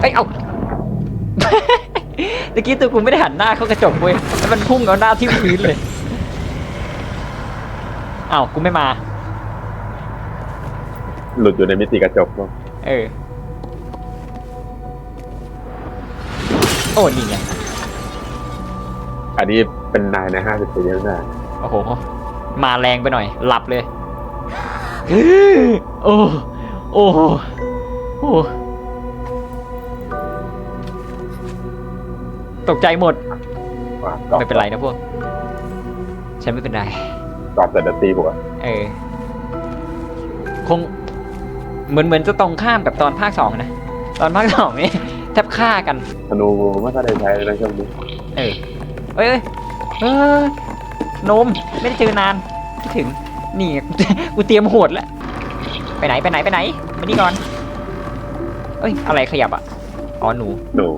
เอ้ย เอาตะกี้ตัวกูไม่ได้หันหน้าเข้ากระจกเว้ยแล้วมันพุ่งเอาหน้าที่มพื้นเลย เอ้ากูไม่มา หลุดอยู่ในมิติกระจกมั้งเออ โอ้นี่ไง อันนี้เป็นนายในห้าสิบปีแล้วนะโอ้โห มาแรงไปหน่อย หลับเลย โอ้ โอ้ โหโอ้ตกใจหมดว่าก่อนไม่เป็นไรนะพวก ฉันไม่เป็นไรก่อนเสร็จแล้วตีหัวเออ คง เหมือนเหมือนจะตรงข้ามกับตอนภาคสองนะ ตอนภาคสองนี่แทบฆ่ากัน ธนูไม่ค่อยได้ใช้ในช่วงนี้เออเอ้ยเอ้ยเอ้ยนมไม่ได้เจอนานคิดถึง นี่ไงกูกูเตรียมโหดแล้ว ไปไหนไปไหนไปไหนมานี่ก่อน เอ้ยอะไรขยับอะอ๋อหนูหนู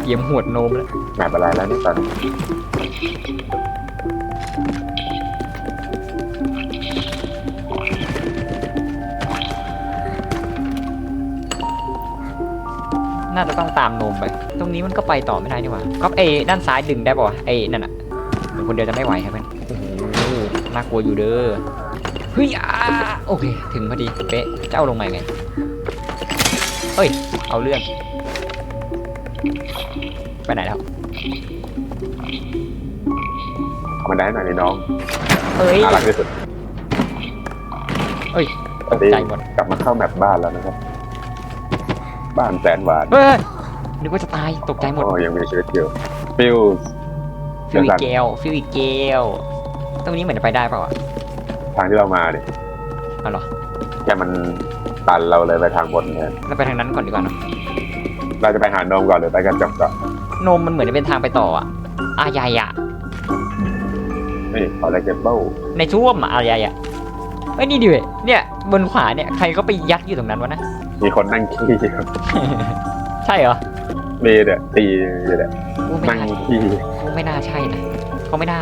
เตรียมโหดนมแล้วแบบอะไรแล้วนี่ตอนนี้น่าจะต้องตามนมไป ตรงนี้มันก็ไปต่อไม่ได้นี่หว่าก็เอยด้านซ้ายดึงได้ป่าวะเอยนั่นอะเดี๋ยวคนเดียวจะไม่ไหวครับเพื่อนโอ้โหน่ากลัวอยู่เด้อ เฮ้ยอ่าโอเค ถึงพอดีเป๊ะเจ้าลงมาไงเฮ้ย เอาเรื่อง ไปไหนแล้วเอามาได้หน่อยนี่น้องเฮ้ยน่ารักที่สุดเฮ้ยตอนนี้ตกใจหมดกลับมาเข้าแมปบ้านแล้วนะครับ บ้านแสนหวานเฮ้ยนึกว่าจะตายตกใจหมดโอ้ยังมีชีวิตอยู่ฟิวฟิวอีกเกลฟิวอีกเกลตรงนี้เหมือนจะไปได้เปล่าวะ ทางที่เรามาเนี่ยเอาเหรอแค่มันตันเราเลยไปทางบนแทนเราไปทางนั้นก่อนดีกว่าเนอะเราจะไปหาโนมก่อนหรือไปกันจบก่อนนมมันเหมือนจะเป็นทางไปต่ออะอาใหญ่อะนี่ขออะไรเก็บเบ้าในช่วมอะอาใหญ่อะเอ้ยนี่ดิเว้ยเนี่ยบนขวาเนี่ยใครก็ไปยัดอยู่ตรงนั้นวะนะ มีคนนั่งขี้ครับใช่เหรอมีเด็ดตีอยู่เด็ดกูไม่นั่งน่าขี้กูไม่น่าใช่นะเขาไม่น่า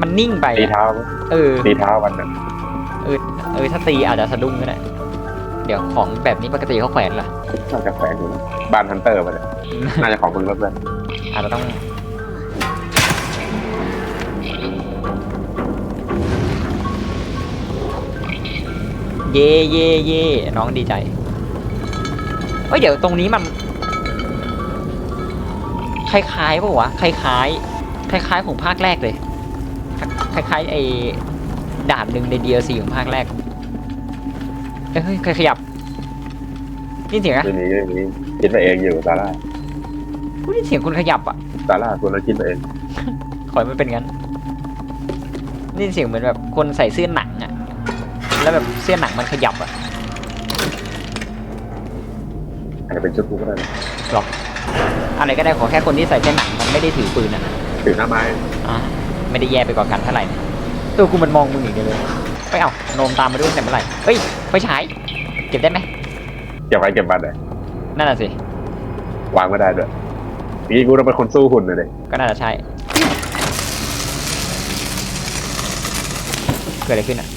มันนิ่งไปตีอะเท้าเออ ตีเท้าวันนั้นเออ เออ ถ้าตีอาจจะสะดุ้งก็ได้ เดี๋ยวของแบบนี้ปกติเขาแขวนเหรอน่าจะแฝงอยู่นะบ้านฮันเตอร์มาเนี่ยน่าจะของมึงรถเลยอาจจะต้อง เย่เย่เย่น้องดีใจเอ้ย เดี๋ยวตรงนี้มัน คล้ายๆป่าวะ คล้ายๆ คล้ายๆของภาคแรกเลย คล้ายๆไอ้ด่านหนึ่งใน DLC ของภาคแรกเอ้ยเฮ้ยใครขยับ นี่เสียงอะไม่มีไม่มีคิดไปเองอยู่ซาร่ากูได้ยินเสียงคนขยับอะซาร่าตัวนั้นคิดไปเองขอให้มันเป็นงั้น นี่เสียงเหมือนแบบคนใส่เสื้อหนังอะแล้วแบบเสื้อหนังมันขยับอะอาจจะเป็นชุดกูก็ได้นะอะไรก็ได้ขอแค่คนที่ใส่เสื้อหนังมันไม่ได้ถือปืนอะถือหน้าไม้อะ ไม่ได้แย่ไปกว่ากันเท่าไหร่นะตัวกูมันมองมึงอย่างเดียวเลยไปเอาโนมตามมาด้วยแต่เมื่อไหร่เฮ้ยไฟฉายเก็บได้ไหมเก็บไว้เก็บมันเลยนั่นน่ะสิวางไม่ได้ด้วยนี่กูต้องเป็นคนสู้หุ่นเลยดิก็น่าจะใช่เกิดอะไรขึ้นอะ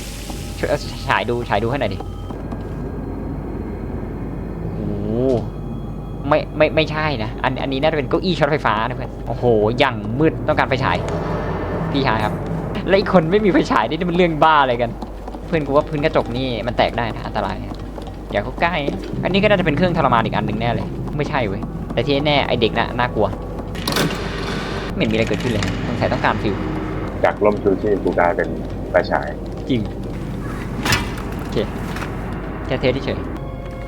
ช่วยเอาฉายดูฉายดูให้หน่อยดิโอ้โหไม่ไม่ไม่ใช่นะอันอันนี้น่าจะเป็นเก้าอี้ช็อตไฟฟ้านะเพื่อนโอ้โหอย่างมืดต้องการไฟฉาย พี่ชายครับ แล้วอีกคนไม่มีไฟฉายนี่นี่มันเรื่องบ้าอะไรกัน เพื่อนกูว่าพื้นกระจกนี่มันแตกได้นะอันตรายนะอย่าเข้าใกล้ อันนี้ก็น่าจะเป็นเครื่องทรมานอีกอันหนึ่งแน่เลย ไม่ใช่เว้ย แต่ที่แน่ไอเด็กน่ะน่ากลัว ไม่เห็นมีอะไรเกิดขึ้นเลยสงสัยต้องการฟิวจากล่มชูชีพกูกลายเป็นไฟฉาย จริง โอเคแค่เทสเฉย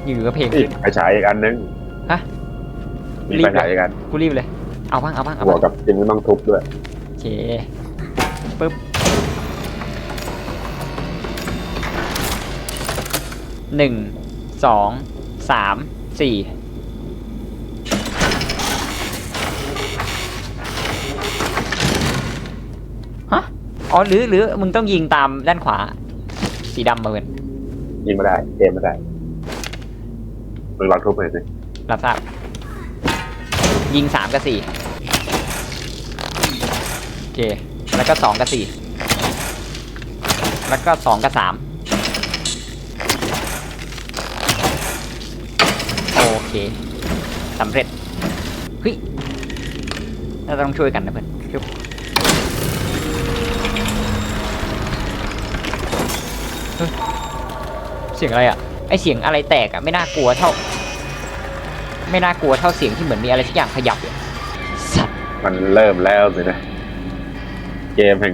อยู่ๆก็เพลงนี่ขึ้นไฟฉายอีกอันนึง ฮะ มีรีบไฟเลยฉายอีกอัน กูรีบเลย เอาบ้างเอาบ้างเอาบวบ้ากงกับจริงก็ต้องทุบด้วย โอเค ปึ๊บหนึ่งสองสามสี่ฮะอ๋อหรือหรือมึงต้องยิงตามด้านขวา สีดำมาเว้นยิงไม่ได้เกมไม่ได้มึงลองทุบหน่อยสิรับทราบยิงสามกับสี่โอเค แล้วก็สองกับสี่แล้วก็สองกับสามโอเคสำเร็จเฮ้ยเราต้องช่วยกันนะเพื่อนชุบเสียงอะไรอะไอเสียงอะไรแตกอะไม่น่ากลัวเท่า ไม่น่ากลัวเท่าเสียงที่เหมือนมีอะไรสักอย่างขยับเลยสัตว์มันเริ่มแล้วสินะ เกมแห่ง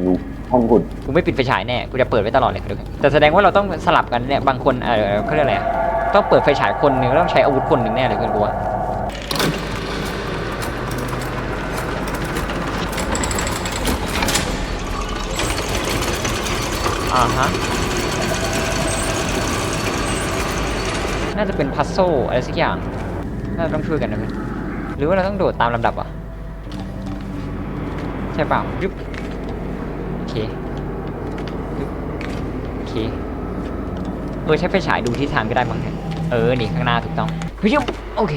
ห้องหุ่นกูไม่ปิดไฟฉายแน่กูจะเปิดไว้ตลอดเลยครับแต่แสดงว่าเราต้องสลับกันเนี่ยบางคนเออเขาเรียกอะไรอะต้องเปิดไฟฉายคนหนึ่งแล้วต้องใช้อาวุธคนหนึ่งแน่เลยเพื่อนกูว่าอ่าฮะ น่าจะเป็นพัซโซอะไรสักอย่าง น่าจะต้องช่วยกันนะเพื่อนหรือว่าเราต้องโดดตามลำดับวะใช่เปล่ายุบโอเค โอ เคเออใช้ไฟฉายดูทิศทางก็ได้มั้งเนี่ยเออนี่ข้างหน้าถูกต้องเฮ้ยโอเค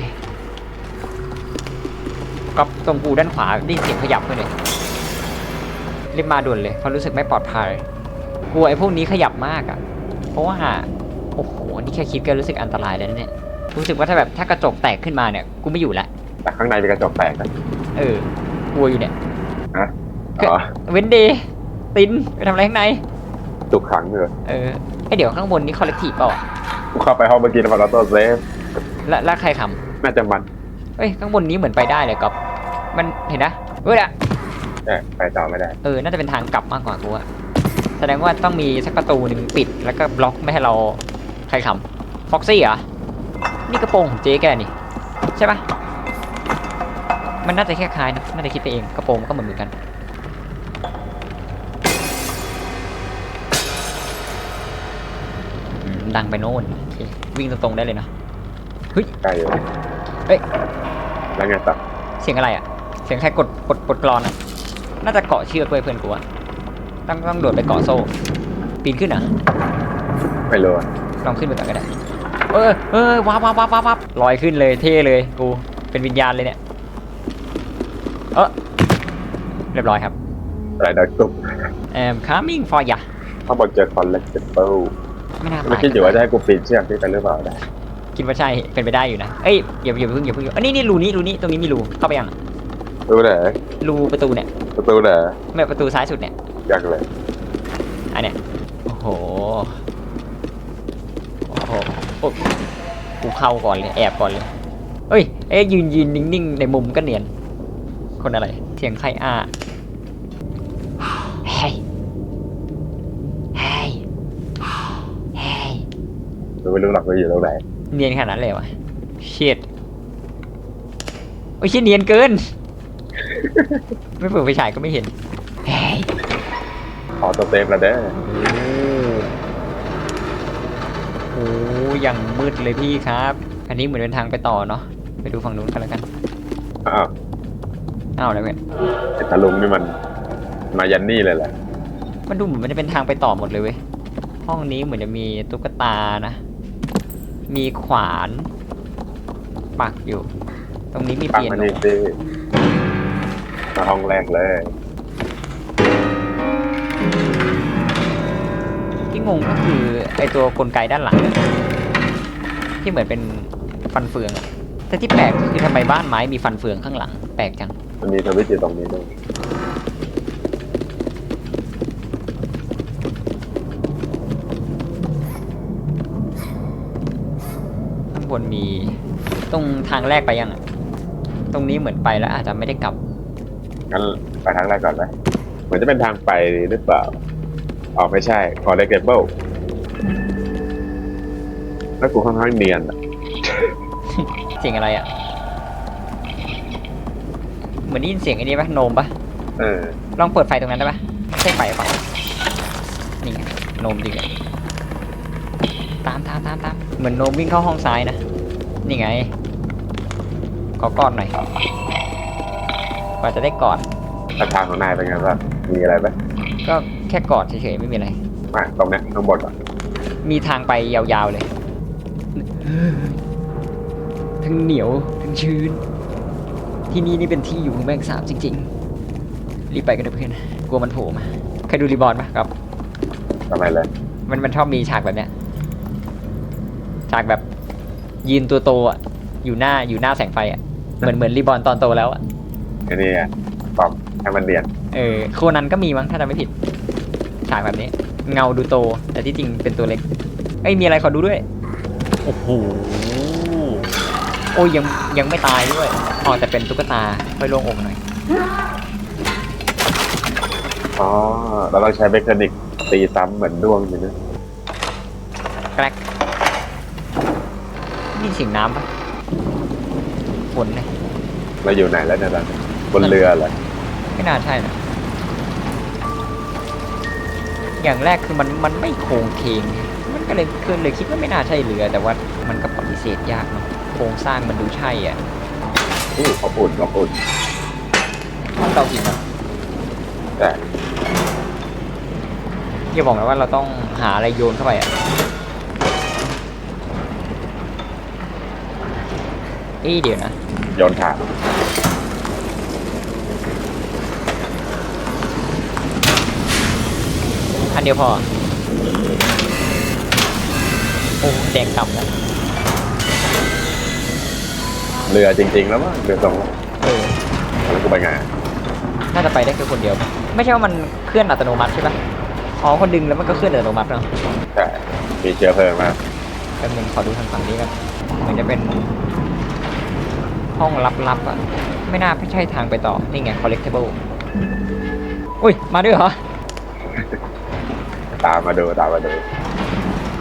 ก็ตรงกูด้านขวาได้ยินเสียงขยับเพื่อนเลยรีบมาด่วนเลยเพราะรู้สึกไม่ปลอดภัยกลัวไอ้พวกนี้ขยับมากอะ่ะ เพราะว่าโอ้โหนี่แค่คิดก็รู้สึกอันตรายแล้วนะเนี่ยรู้สึกว่าถ้าแบบถ้ากระจกแตกขึ้นมาเนี่ยกูไม่อยู่ละแต่ข้างในเป็นกระจกแตกนะเออ กลัวอยู่เนี่ยอ๋อเว้นเดย์ตินไปทำอะไรข้างใน ตุกขังเลยเออไอยเดี๋ยวข้างบนนี่คอลเลกทีฟเปล่าอะกูเข้าไปห้องเมื่อกี้แล้วมันออโต้เซฟแล้วแล้วใครทน่าจะมันำเอ้ยข้างบนนี้เหมือนไปได้เลยก๊อฟมันเห็นนะเฮ้ยอะเออไปต่อไม่ได้ เออน่าจะเป็นทางกลับมากกว่ากูอะแสดงว่าต้องมีสักประตูหนึ่งปิดแล้วก็บล็อกไม่ให้เราใครทำฟ็อกซี่เหรอนี่กระโปรงของเจ๊แกนี่ใช่ปะมันน่าจะแค่คล้ายนะน่าจะคิดไปเองกระโปรงมันก็เหมือนเหมือนกัน ดังไปโน่นโอเควิ่งตรงๆได้เลยเนาะใกล้อยู่เอ้ย แล้วไงต่อเสียงอะไรอะ เสียงใครกดกดกดกรอนอะ น่าจะเกาะเชือกด้วยเพื่อนกูอะต้องต้องโดดไปเกาะโซ่ ปีนขึ้นอะ ไม่รู้อะลองขึ้นไปก่อนก็ได้ เออเออวับวับวับวับวับลอยขึ้นเลยเท่เลยกู เป็นวิญญาณเลยเนี่ย เออเรียบร้อยครับ อะไรดักตุ๊บ I'm coming for ya ข้างบนเจอคอนเล็กเปิล ไม่น่าไม่ตายคิดอยู่ว่าจะให้กูปีนเชือกที่ไปหรือเปล่าได้คิดว่าใช่เป็นไปได้อยู่นะเอ้ยอย่าอย่าเพิ่งอย่าเพิ่งอันนี้นี่รูนี้รูนี้ตรงนี้มีรูเข้าไปยังอะรู้ไหนรูประตูเนี่ยประตูไหนไม่ประตูซ้ายสุดเนี่ยอยากเลยอันเนี้ยโอ้โหโอ้โหโอ้กูเข้าก่อนเลยแอบก่อนเลยเฮ้ยเอ๊ะยืนยืนนิ่งๆในมุมก็เนียน คนอะไรเสียงใครอะ ไม่รู้หรอกว่าอยู่ตรงไหนเนียนขนาดนั้นเลยวะเชียดโอ้ยเชียเนียนเกิน ไม่เปิดไฟฉายก็ไม่เห็นเฮ้ยขอตัวเซฟแล้วเด้อโอ้โหยังมืดเลยพี่ครับ อันนี้เหมือนเป็นทางไปต่อเนาะไปดูฝั่งนู้นกันแล้วกันอ้าวอ้าวแล้วเพื่อนไอ้ตาลุงนี่มันมายันนี่เลยแหละมันดูเหมือนมันจะเป็นทางไปต่อหมดเลยเว้ยห้องนี้เหมือนจะมีตุ๊กตานะ มีขวาน ปักอยู่ ตรงนี้มีปังเปียมาโนนี่สิมาห้องแรกเลย ที่งงก็คือไอตัวกลไกด้านหลังเนี่ยที่เหมือนเป็นฟันเฟืองอะแต่ที่แปลกก็คือทำไมบ้านไม้มีฟันเฟืองข้างหลัง แปลกจัง มันมีทวิตอยู่ตรงนี้ด้วย บนมีตรงทางแรกไปยังอะตรงนี้เหมือนไปแล้วอาจจะไม่ได้กลับ งั้นไปทางแรกก่อนไหมเหมือนจะเป็นทางไปหรือเปล่าอ๋อไม่ใช่คอ l เลกเ b เบิลแล้วกูค่อนข้างเนียนอะเสียงอะไรอะเหมือนได้ยินเสียงไอ้นี้ปะโนมปะเออลองเปิดไฟตรงนั้นได้ปะไม่ใช่ไฟเปล่านี่ไงโนมจริงอะตามตามตามตามเหมือนโนมวิ่งเข้าห้องซ้ายนะ นี่ไง ขอกอดหน่อยกว่าจะได้กอดถ้าทางของนายเป็นไงบ้างมีอะไรไหมก็แค่กอดเฉยๆไม่มีอะไร มาตรงเนี้ยข้างบนอะมีทางไปยาวๆเลย ทั้งเหนียวทั้งชื้น ที่นี่นี่เป็นที่อยู่ของแมงสาบจริงๆ รีบไปกันเถอะเพื่อนกลัวมันโผล่มาใครดูรีบอร์ดปะครับเทำไมเลยมันมันชอบมีฉากแบบเนี้ย ฉากแบบ ยืนตัวโตอะอยู่หน้าอยู่หน้าแสงไฟอะเหมือนเหมือนรีบอร์นตอนโตแล้วอะไอ้นี่ไงปรับให้มันเนียนเออโคนันก็มีมั้งถ้าจำไม่ผิดฉากแบบนี้ เงาดูโต แต่ที่จริงเป็นตัวเล็กเอ้ยมีอะไรขอดูด้วยโอ้โหโอ้ยยังยังไม่ตายด้วยอ๋อแต่เป็นตุ๊กตาค่อยโล่งอกหน่อยอ๋อเราต้องใช้เมคานิกตีซ้ำเหมือนด้วงใช่ไหม แกรกนี่ เสียงน้ำปะฝนเนี่ยเราอยู่ไหนแล้วเนี่ยตอนนี้บนเรือเหรอไม่น่าใช่นะอย่างแรกคือมันมันไม่โครงเคงมันก็เลยคือเลยคิดว่าไม่น่าใช่เรือ แต่ว่ามันก็ปฏิเสธยากเนอะโครงสร้างมันดูใช่อะอู้ขอบอุ่นขอบอุ่นห้องเตาผิงอะแต่อย่าบอกนะว่าเราต้องหาอะไรโยนเข้าไปอะ เอ้ยเดี๋ยวนะ โยนถ่านอันเดียวพอ โอ้แดงกำแล้วเรือจริง ๆ แล้วมั้งเรือตรงเออ แล้วกูไปไงน่าจะไปได้แค่คนเดียว ไม่ใช่ว่ามันเคลื่อนอัตโนมัติใช่ปะอ๋อคนดึงแล้วมันก็เคลื่อนอัตโนมัติเนาะใช่มีเชื้อเพลิงมาแป๊บนึงขอดูทางฝั่งนี้กันมันจะเป็น ห้องลับๆอะ ไม่น่าไม่ใช่ทางไปต่อ นี่ไง collectible อุ้ย มาด้วยเหรอ ตามมาดูตามมาดู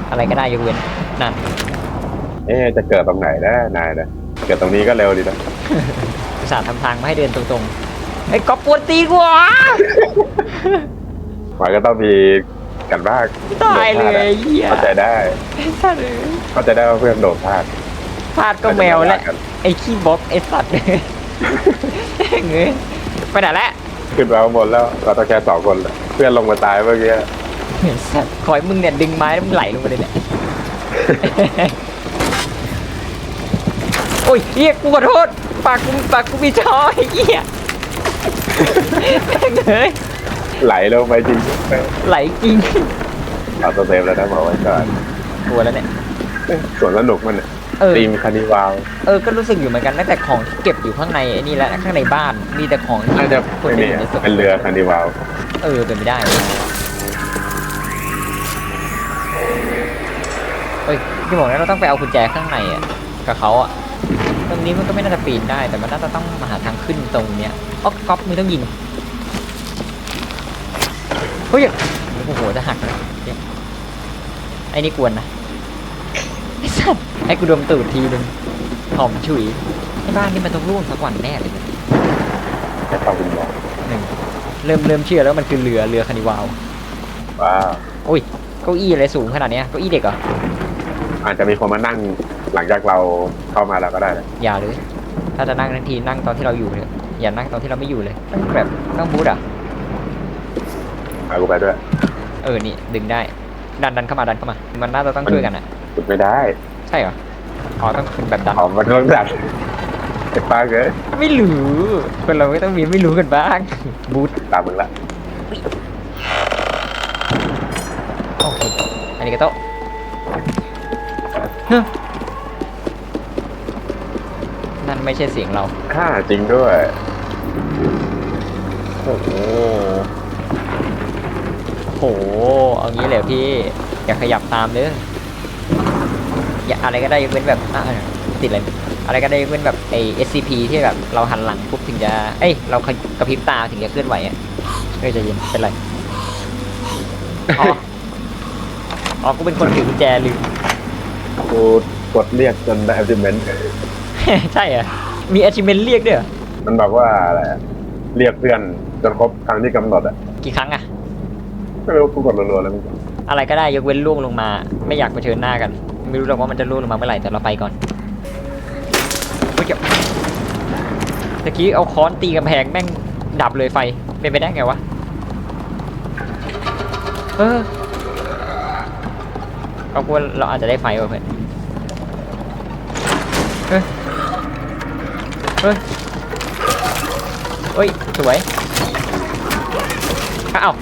อะไรก็ได้ยกเว้นนั่น เอ๊ะจะเกิดตรงไหนนะนายนะเกิดตรงนี้ก็เร็วดีนะอุตส่าห์ทำทางมาให้เดินตรงๆไอ้ยก๊อปปวดตีกูอะมันก็ต้องมีกันบ้างตายเลยไอ้เหี้ยเข้าใจได้ไอ้สัตว์เลยเข้าใจได้ว่าเพื่อนโดดพลาดพลาดก็แมวและ ไอ้ขี้บล็อกไอ้สัตว์เลยเงยไปไหนแล้วขึ้นมาข้างบนแล้ว เราต้องแค่สองคนแหละเพื่อนลงมาตายเมื่อกี้ไอ้สัตว์ขอให้มึงเนี่ยดึงไม้แล้วมึงไหลลงไปเลยเนี่ยโอ้ยเฮียกูขอโทษปากกูปากกูมีจอไอ้เหี้ยแม่งเอ้ยไหลลงไปจริงไหลจริงเอาตัวเซฟแล้วนะบอกไว้ก่อนกลัวแล้วเนี่ยส่วนสนุกมันเนี่ย เออ ตีมคานิวาลเออ ก็รู้สึกอยู่เหมือนกันตั้งแต่ของที่เก็บอยู่ข้างในไอ้นี่แหละข้างในบ้าน มีแต่ของที่น่าจะคนไม่อื่มีนในอะส่วนเป็นเรือคานิวาลเออ เป็นไปได้เฮ้ยที่บอกนะเราต้องไปเอากุญแจข้างในอะ กับเขาอะ ตรงนี้มันก็ไม่น่าจะปีนได้ แต่มันน่าจะต้องมาหาทางขึ้นตรงเนี้ยอ๋อก๊อฟมึงต้องยิง เฮ้ย โอ้โห จะหักเลยเนี่ยไอ้นี่กวนนะไอ้ สัตว์ให้กูดมตูดทีนึงหอมฉุยไอ้บ้านนี่มันต้องร่วงสักวันแน่เลยเนี่ยแค่ต้องคุณบอกหนึ่งเริ่มเริ่มเชื่อแล้วมันคือเรือเรือคานิวาลว้าวอุ้ยเก้าอี้อะไรสูงขนาดเนี้ยเก้าอี้เด็กเหรออาจจะมีคนมานั่งหลังจากเราเข้ามาแล้วก็ได้นะอย่าเลย ถ้าจะนั่งทันทีนั่งตอนที่เราอยู่เลยอย่านั่งตอนที่เราไม่อยู่เลยต้องแบบต้องบูทอะเอากูไปด้วย เออนี่ดึงได้ ดันดันเข้ามาดันเข้ามา มันน่าจะต้องช่วยกันอะขุดไม่ได้ ใช่เหรอ อ๋อต้องเป็นแบบดันหอมมันต้องดัดไอ้ป้าเอ้ยไม่รู้ คนเราก็ต้องมีไม่รู้กันบ้าง บูทตามมึงละโอเคอันนี้ก็โต๊ะเฮ้ยนั่นไม่ใช่เสียงเรา ค่าจริงด้วย โอ้โหโห เอางี้เลยเหรอพี่ อย่าขยับตามเด้ออย่า อะไรก็ได้ยกเว้นแบบอะติดอะไรอะไรก็ได้ยกเว้นแบบไอ SCP ที่แบบเราหันหลังปุ๊บถึงจะเอ้ยเรากระพริบตาถึงจะเคลื่อนไหวอะเฮ้ยใจเย็นเป็นไรอ๋ออ๋อกูเป็นคนถือกุญแจลืมกูกดเรียกจนได้ achievement ใช่เหรอมี achievement เรียกด้วยเหรอมันบอกว่าอะไรอะเรียกเพื่อนจนครบครั้งที่กำหนดอะกี่ครั้งอะไม่รู้กูกดรัวๆแล้วมึงอะไรก็ได้ยกเว้นล่วงลงมา ไม่อยากเผชิญหน้ากัน ไม่รู้หรอกว่ามันจะล่วงลงมาเมื่อไหร่แต่เราไปก่อนเฮ้ยเก็บตะกี้เอาค้อนตีกำแพงแม่งดับเลยไฟเป็นไปได้ไงวะเออเอากลัวเราอาจจะได้ไฟว่ะเพื่อนเฮ้ยเฮ้ยเฮ้ยสวยอ้าว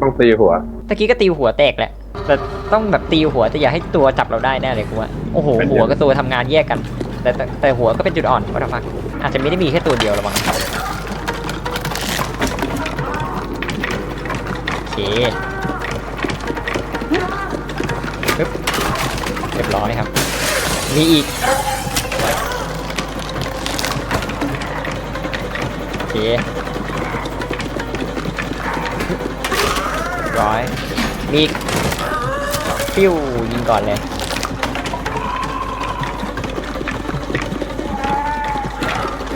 ต้องตีหัวตะกี้ก็ตีหัวแตกแหละแต่ ต้องแบบตีหัวแต่อย่าให้ตัวจับเราได้แน่เลยกูว่าโอ้โหเป็นยังหัวกับตัวทำงานแยกกัน แต่แต่แต่หัวก็เป็นจุดอ่อนวัตฟักอาจจะไม่ได้มีแค่ตัวเดียวระวังครับโอเคปึ๊บเรียบร้อยครับ มีอีกโอเคร้อยมีอีก ปิ้วยิงก่อนเลย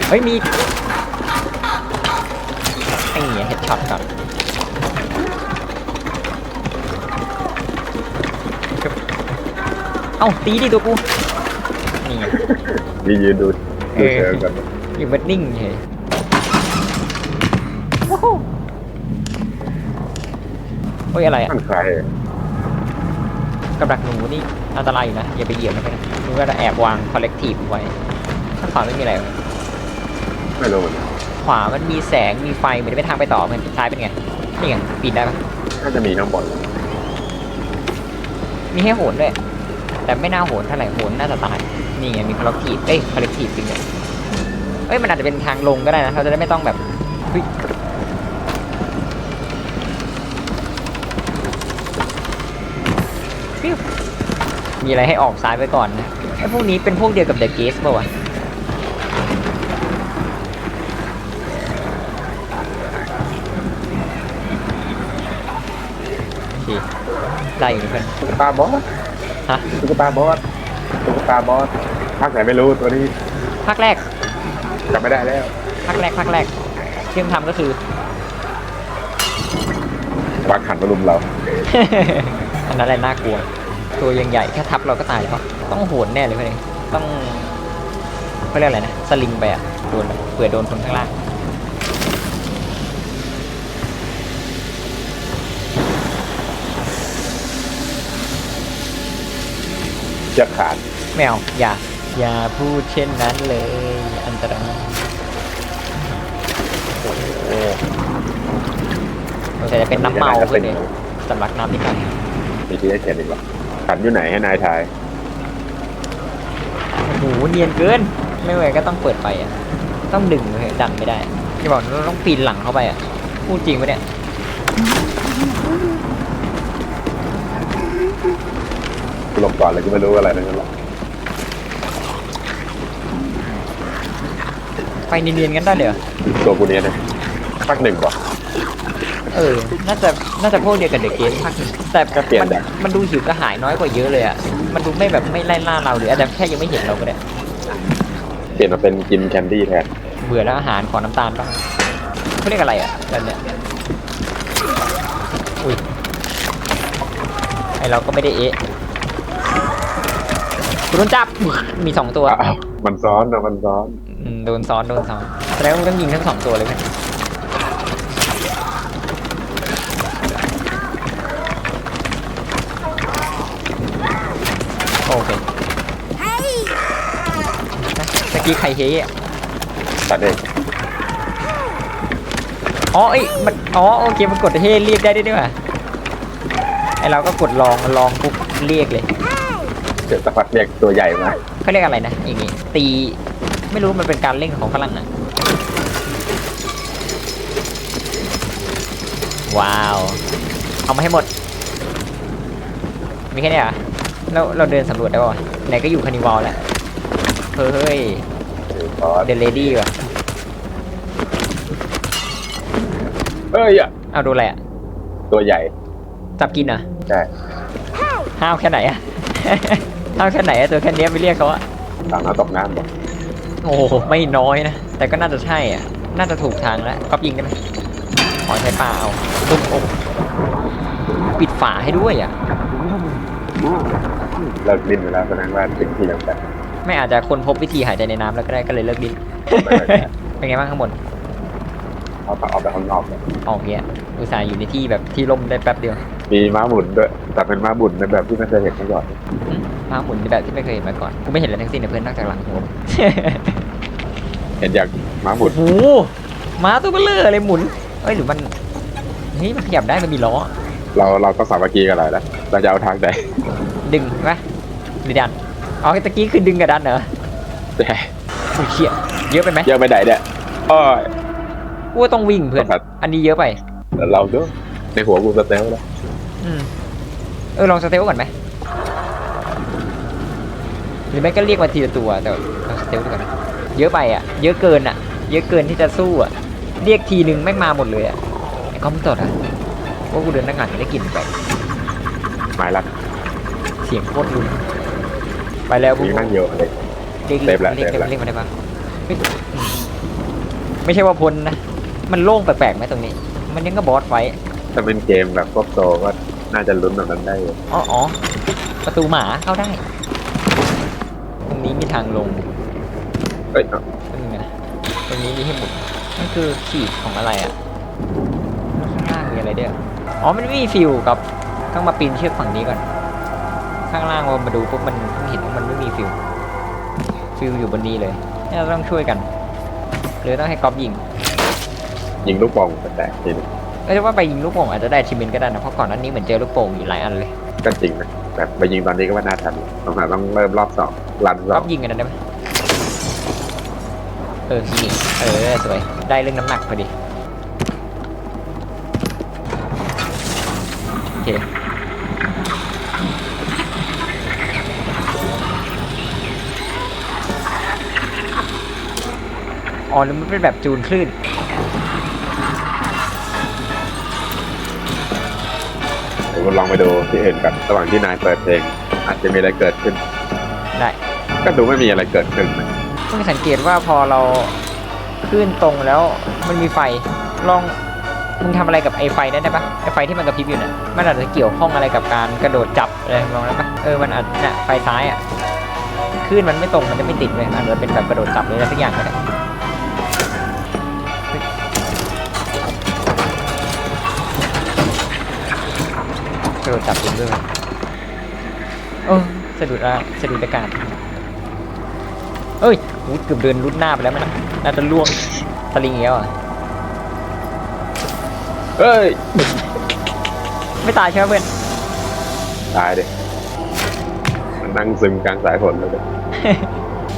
เฮ้ยมีอีกไอ้เนี่ยเฮดช็อตก่อนจึ๊บเอ้าตีดิตัวกูนี่ไงมียืนดูดูเชิงกันอยู่มันนิ่งเฉยว้าวเฮ้ยอะไรอะมันใคร กับดักหนูนี่อันตรายอยู่นะ อย่าไปเหยียบมันไปนะมึงก็จะแอบวางคอลเลกทีฟไว้ข้างขวาไม่มีอะไรเลยไม่รู้เหมือนกันขวามันมีแสงมีไฟเหมือนเป็นทางไปต่อเหมือนซ้ายเป็นไงนี่ไงปีนได้ปะน่าจะมีข้างบนมีให้โหนด้วย แต่ไม่น่าโหนเท่าไหร่โหนน่าจะตายนี่ไงมีคอลเลกทีฟเอ้ยคอลเลกทีฟจริงเลยเอ้ยมันอาจจะเป็นทางลงก็ได้นะเราจะได้ไม่ต้องแบบเฮ้ย ปิ้วมีอะไรให้ออกซ้ายไว้ก่อนนะไอ้พวกนี้เป็นพวกเดียวกับเดอะเกสป่าวะโอเคได้อยู่เพื่อนตุ๊กตาบอสฮะตุ๊กตาบอสตุ๊กตาบอสภาคไหนไม่รู้ตัวนี้ภาคแรกจำไม่ได้แล้วภาคแรกภาคแรกที่ต้องทำก็คือวางขันมารุมเราอั นั้นแหละน่ากลัว ตัวยังใหญ่แค่ทับเราก็ตายแล้วต้องโหนแน่เลยเพื่อนต้องเขาเรียกอะไรนะสลิงไปอะโดนเผื่อโดนคนข้างล่างเชือกขาดไม่เอาอย่า อย่าพูดเช่นนั้นเลย อันตรายโอ้โหแต่จะเป็นน้ำเมาเพื่อนเลยสำลักน้ำนิดหน่อย มีที่ให้เขียนอีกเหรอขันอยู่ไหนให้นายทาย โอ้โหเนียนเกิน ไม่ไหวก็ต้องเปิดไฟอะ ต้องดึงเลยดันไม่ได้จะบอกเราต้องปีนหลังเข้าไปอะ พูดจริงปะเนี่ย กูหลบก่อนเลยกูไม่รู้อะไรนั่นหรอกไฟเนียนๆกันได้เลยเหรอตัวกูเนี้ยนะภาคหนึ่งป่ะ เออ น่าจะ น่าจะพวกเดียวกับเดอะเกมภาคหนึ่งแต่ก็เปลี่ยนมันแบบ มันดูหิวกระหายน้อยกว่าเยอะเลยอะ มันดูไม่แบบไม่ไล่ล่าเราหรืออาจจะแค่ยังไม่เห็นเราก็ได้ เปลี่ยนมาเป็นกินแคนดี้แทนเบื่อแล้วอาหารขอน้ำตาลบ้างเขาเรียกอะไรอะแบบเนี้ยอุ้ยไอเราก็ไม่ได้เอะคุณโดนจับมีสองตัวอ้าวมันซ้อนนะมันซ้อนอืมโดนซ้อนโดนซ้อนแสดงว่ามึงต้องยิงทั้งสองตัวเลยไหม ตะกี้ใครเฮ้อะตัดเองอ๋อเอ้ยมันอ๋อโอเคมันกดเฮ้เรียกได้ด้วยนี่หว่าไอเราก็กดลองลองปุ๊บเรียกเลยเดี๋ยวสักพักเรียกตัวใหญ่มาเขาเรียกอะไรนะอย่างงี้ตีไม่รู้มันเป็นการเล่นของฝรั่งอะว้าว เอามาให้หมด มีแค่เนี้ยเหรอเราเราเดินสำรวจได้ป่าวะไหนก็อยู่คานิวอลแล้วเฮ้ยซ้อนเดลเลดี้ว่ะเอ้ยอะเอาดูอะไรอะ ตัวใหญ่จับกินเหรอะใช่ห้าวแค่ไหนอะ ห้าวแค่ไหนอะตัวแค่เนี้ยไปเรียกเขาอะตามน้ำตกน้ำบอกโอ้โหไม่น้อยนะ แต่ก็น่าจะใช่อะ น่าจะถูกทางแล้วก๊อปยิงได้ไหมขอใช้ปลาเอาตุ้มอกปิดฝาให้ด้วยอะเลิกลิ้นไปแล้วแสดงว่าถึงที่แล้วแต่ ไม่อาจจะคนพบวิธีหายใจในน้ำแล้วก็ได้ก็เลยเลิกดิ้น เป็นไงบ้างข้างบนเอาเอาไปข้างนอกเลยออกเงี้ยอุตส่าห์อยู่ในที่แบบที่ร่มได้แป๊บเดียวมีม้าหมุนด้วย แต่เป็นม้าหมุนในแบบที่ไม่เคยเห็นมาก่อนอืมมาหมุนในแบบที่ไม่เคยเห็นมาก่อนกูไม่เห็นอะไรทั้งสิ้นนะเพื่อนนอกจากหลังหัว เห็นอย่างม้าหมุนโอ้โหม้าตัวเบลเลอร์อะไรหมุนเอ้ยหรือมันเฮ้ยมันขยับได้มันมีล้อ เราเราก็สามัคคีกันหน่อยนะเราจะเอาทางไหนดึงปะหรือดัน อ๋อตะกี้คือดึงกับดันเหรอแต่อุ้ยเชี่ยเยอะไปไหมเยอะไปไหนเนี่ยอ้อยกูว่าต้องวิ่งเพื่อน ครับ อันนี้เยอะไปเราด้วยในหัวกูสเตลแล้วอืมเออลองสเตลก่อนไหมหรือไม่ก็เรียกมาทีละตัวแต่ลองสเตลดูก่อนนะเยอะไปอะ เยอะเกินอะ เยอะเกินที่จะสู้อะ เรียกทีนึงแม่งมาหมดเลยอะไอ้ก้อมงตดอะว่ากูเดินนั่งอ่านได้กลิ่นไปไม้ละเสียงโคตรรุน ไปแล้วพวกมีนั่งเยอะเลยเรียกเซฟแล้วเรียกเซฟแล้วเรียกมาได้ปะเฮ้ยอืมไม่ใช่ว่าพ้นนะ มันโล่งแปลกๆไหมตรงนี้ มันยังก็บอสไฟท์ถ้าเป็นเกมแบบพวกโซก็น่าจะลุ้นแบบนั้นได้อยู่อ๋ออ๋อประตูหมาเข้าได้ ตรงนี้มีทางลงเอ้ยเอาตรงนี้นะตรงนี้มีให้หมุนนั่นคือขีดของอะไรอะแล้วข้างล่างมีอะไรเด้ออ๋อมันไม่มีฟิวกับต้องมาปีนเชือกฝั่งนี้ก่อน ข้างล่างเรามาดูปุ๊บมันเพิ่งเห็นว่ามันไม่มีฟิวฟิวอยู่บนนี้เลยเนี่ยเราต้องช่วยกันหรือต้องให้ก๊อฟยิงยิงลูกโป่งแตกทีนึงไม่ใช่ว่าไปยิงลูกโป่งอาจจะได้ชิมินก็ได้นะเพราะก่อนหน้านี้เหมือนเจอลูกโป่งอยู่หลายอันเลยก็จริงนะแบบไปยิงตอนนี้ก็ว่าน่าทันต้องหาต้องเริ่มรอบสองรันสก๊อองฟยิงกันได้ไหมเออยิงเออสวยได้เรื่องน้ำหนักพอดี อ๋อแล้วมันเป็นแบบจูนคลื่น เดี๋ยวคุณลองไปดูที่อื่นกันระหว่างที่นายเปิดเพลง อาจจะมีอะไรเกิดขึ้น ได้ก็ดูไม่มีอะไรเกิดขึ้นนะเพิ่งสังเกตว่าพอเราขึ้นตรงแล้วมันมีไฟลองมึงทำอะไรกับไอ้ไฟนั้นได้ปะไอ้ไฟที่มันกระพริบอยู่น่ะมันอาจจะเกี่ยวข้องอะไรกับการกระโดดจับอะไรลองได้ปะเออมันอาจเนี่ยไฟซ้ายอะขึ้นมันไม่ตรงมันจะไม่ติดเลยอาจจะเป็นแบบกระโดดจับหรืออะไรสักอย่างก็ได้ โดดจับจริงด้วยไหมเออสะดุดอะสะดุดอากาศเอ้ยหูเกือบเดินรุดหน้าไปแล้วมันน่าจะล่วงสลิงอีกแล้วอะเอ้ย ไม่ตายใช่ไหมเพื่อนตายดิมันนั่งซึมกลางสายฝนเลยดิ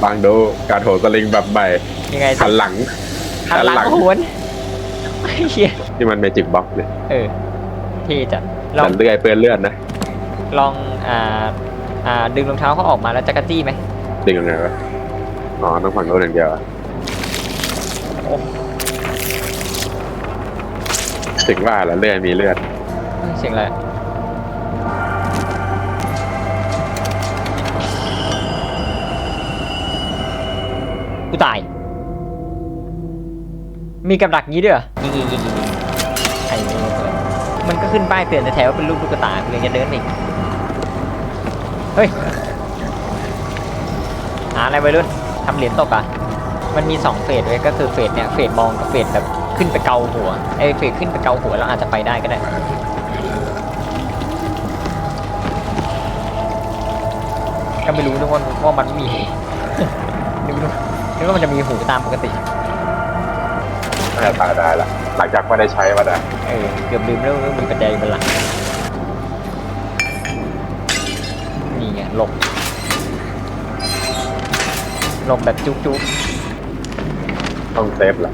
บางดูการโหนสลิงแบบใหม่ยังไงหันหลังหันหลังหันหลังโหนไอ้เหี้ยที่มันเมจิกบ็อกเลยเออเท่จัด ลองแต่เลื่อยเปื้อนเลือดนะลองอ่าอ่าดึงรองเท้าเขาออกมาแล้วจักรจี้ไหมดึงยังไงวะอ๋อต้องฝั่งโน้นอย่างเดียวอะโอ้ถึงว่าแล้วเลื่อยมีเลือดเสียงอะไรกูตาย มีกับดักงี้ด้วยเหรอยิงยิงยิงยิงยิงไอ้นี่เปิด มันก็ขึ้นป้ายเตือนแต่แถวาเป็นลูกตุ๊กตากูยังจะเดินอีก เฮ้ย หาอะไรไปรุ่นทำเหรียญตกอะ มันมีสองเฟสเลยก็คือเฟสเนี่ยเฟสมองกับเฟสแบบขึ้นไปเกาหัวไอ้เฟสขึ้นไปเกาหัวเราอาจจะไปได้ก็ได้ก็ไม่รู้นึกว่าว่ามันไม่มีหูนึกว่านึกว่ามันจะมีหูตามปกติ น่าจะตายได้ละหลังจากไม่ได้ใช้มาได้เออเกือบลืมแล้วว่ามีปัจจัยเป็นหลักนี่ไงหลบหลบแบบจุกจุกต้องเซฟละ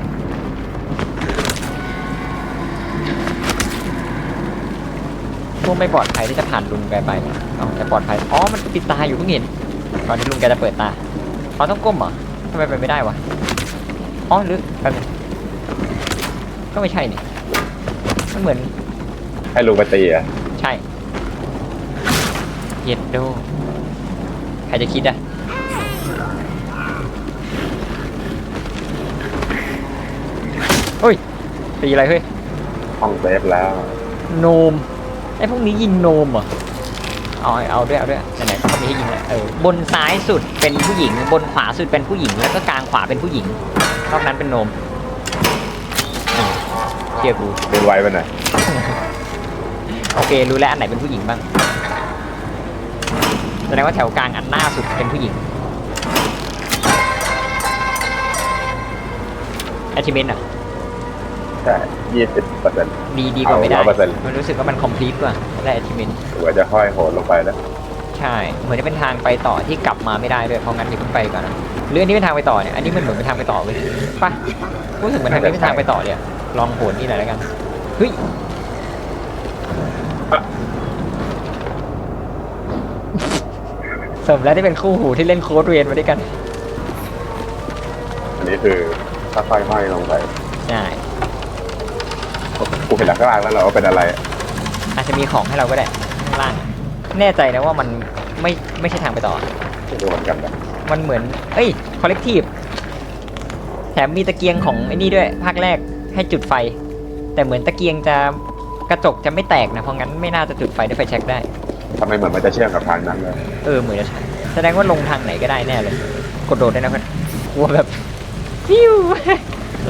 พวกไม่ปลอดภัยที่จะผ่านลุงแกไปอ๋อแต่ปลอดภัยอ๋อมันปิดตาอยู่เพิ่งเห็นตอนที่ลุงแกจะเปิดตาเขาต้องก้มเหรอทำไมไปไม่ได้วะอ๋อหรือแป๊บนึง ก็ไม่ใช่นี่มันเหมือนให้ลุงไปตีอะใช่เย็ดโดใครจะคิดอะเฮ้ยตีอะไรเฮ้ยต้องเซฟแล้วโนมไอ้พวกนี้ยิงโนมเหรอเอาเอาด้วยเอาด้วยไหนๆเขาก็มีให้ยิงแล้วเออบนซ้ายสุดเป็นผู้หญิง บนขวาสุดเป็นผู้หญิงแล้วก็กลางขวาเป็นผู้หญิงนอกนั้นเป็นโนมอืม เชื่อกูดึงไว้ไปหน่อยโอเครู้แล้วอันไหนเป็นผู้หญิงบ้างแสดงว่าแถวกลางอันหน้าสุดเป็นผู้หญิงแอชิเมนอะใช่ยี่สิบเปอร์เซ็นต์ ดีดีกว่าไม่ได้ เอา100%มันรู้สึกว่ามันคอมพลีทกว่าได้ achievement หรือว่าจะค่อยโหนลงไปแล้วใช่ เหมือนจะเป็นทางไปต่อที่กลับมาไม่ได้ด้วยเพราะงั้นอย่าเพิ่งไปก่อนนะหรืออันนี้เป็นทางไปต่อเนี่ยอันนี้มันเหมือนเป็นทางไปต่อเลยปะรู้สึกเหมือนทางนี้เป็นทางไปต่อเลยอะ ลองโหนนี่หน่อยแล้วกันเฮ้ยสมแล้วที่เป็นคู่หูที่เล่นโค้ดเรียนมาด้วยกันอันนี้คือค่อยๆห้อยลงไปใช่กูเห็นหลังข้างล่างแล้วเราว่าเป็นอะไรอาจจะมีของให้เราก็ได้ข้างล่างแน่ใจนะว่ามันไม่ไม่ใช่ทางไปต่อ ไม่รู้เหมือนกันนะมันเหมือน เอ้ย คอลเลกทีฟ แถมมีตะเกียงของไอ้นี่ด้วย ภาคแรก ให้จุดไฟ แต่เหมือนตะเกียงจะกระจกจะไม่แตกนะเพราะงั้นไม่น่าจะจุดไฟด้วยไฟแช็กได้ ทำไมเหมือนมันจะเชื่อมกับทางนั้นเลยเออเหมือนจะใช่แสดงว่าลงทางไหนก็ได้แน่เลย กดโดดได้นะเพื่อนกลัวแบบฟิว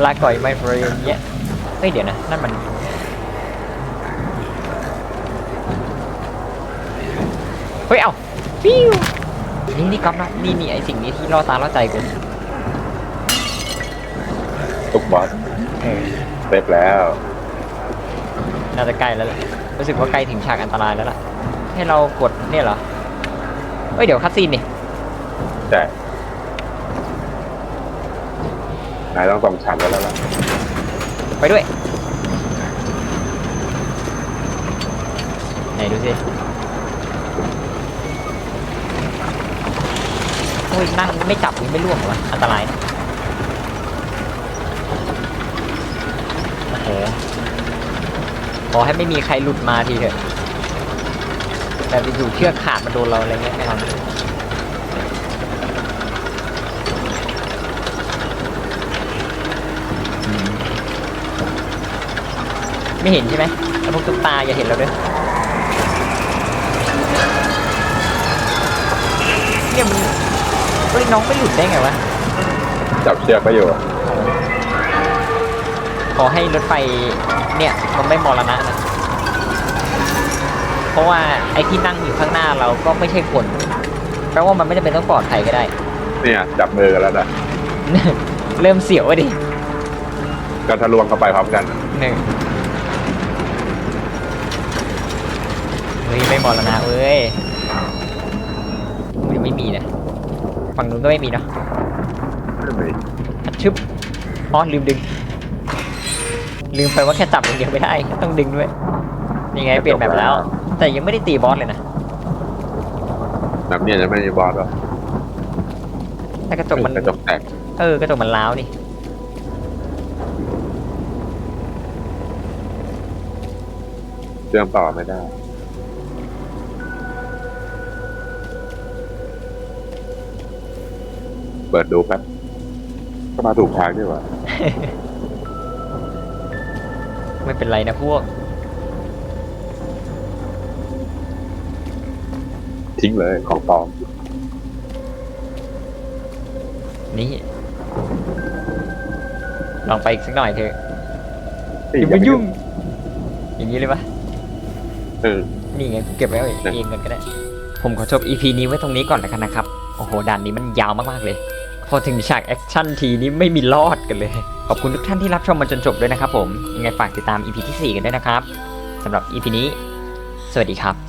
ลาก่อยไม่เฟรนเนี้ยเฮ้ยเดี๋ยวนะนั่นมันเฮ้ยเอ้าฟิวนี่นี่ก๊อฟนะนี่นี่ไอสิ่งนี้ที่ล่อตาล่อใจกู ทุกบอส เออเซฟแล้ว น่าจะใกล้แล้วแหละรู้สึกว่าใกล้ถึงฉากอันตรายแล้วล่ะ ให้เรากดเนี่ยเหรอเฮ้ยเดี๋ยวคัดซีนนี่ใช่นายต้องสองชั้นแล้วแล้วล่ะไปด้วย ไหนดูสิโอ้ยนั่งไม่จับนี่ไม่ร่วงเหรอวะอันตรายนะโอ้โหขอให้ไม่มีใครหลุดมาทีเถอะแต่ไปอยู่เชือกขาดมาโดนเราอะไรเงี้ยไม่เอาไม่เห็นใช่ไหมแล้วพวกตุ๊กตาอย่าเห็นเราด้วยเนี่ยมันเฮ้ยน้องไม่หลุดได้ไงวะจับเชือกก็อยู่ ขอให้รถไฟเนี่ยมันไม่มรณะนะ เพราะว่าไอ้ที่นั่งอยู่ข้างหน้าเราก็ไม่ใช่คนแปลว่ามันไม่จำเป็นต้องปลอดภัยก็ได้ เนี่ยจับมือกันแล้วนะ เริ่มเสียวอะดิก็ทะลวงเข้าไปพร้อมกัน หนึ่งเฮ้ยไม่มรณะเว้ยมันไม่มีนะฝั่งนู้นก็ไม่มีเนาะอัดชึบอ๋อลืมดึง ลืมไปว่าแค่จับอย่างเดียวไม่ได้ต้องดึงด้วยนี่ไงเปลี่ยนแบบแล้ว แต่ยังไม่ได้ตีบอสเลยนะแบบเนี้ยจะไม่มีบอสหรอกแต่กระจกมันกระจกแตกเออกระจกมันล้าวนี่เชื่อมต่อไม่ได้เปิดดูแป๊บก็มาถูกทางด้วยวะ ไม่เป็นไรนะพวก ทิ้งเลยของปลอมนี่ ลองไปอีกสักหน่อยเถอะเฮ้ยอย่ามายุ่ง อย่างนี้เลยปะเออนี่ไงกูเก็บไว้เอาเองกันก็ได้ ผมขอจบ EP นี้ไว้ตรงนี้ก่อนแล้วกันนะครับ โอ้โหด่านนี้มันยาวมากๆเลย พอถึงฉากแอคชั่นทีนี้ไม่มีรอดกันเลย ขอบคุณทุกท่านที่รับชมมาจนจบด้วยนะครับผมยังไงฝากติดตาม EP ที่ 4 กันด้วยนะครับสำหรับ EP นี้ สวัสดีครับ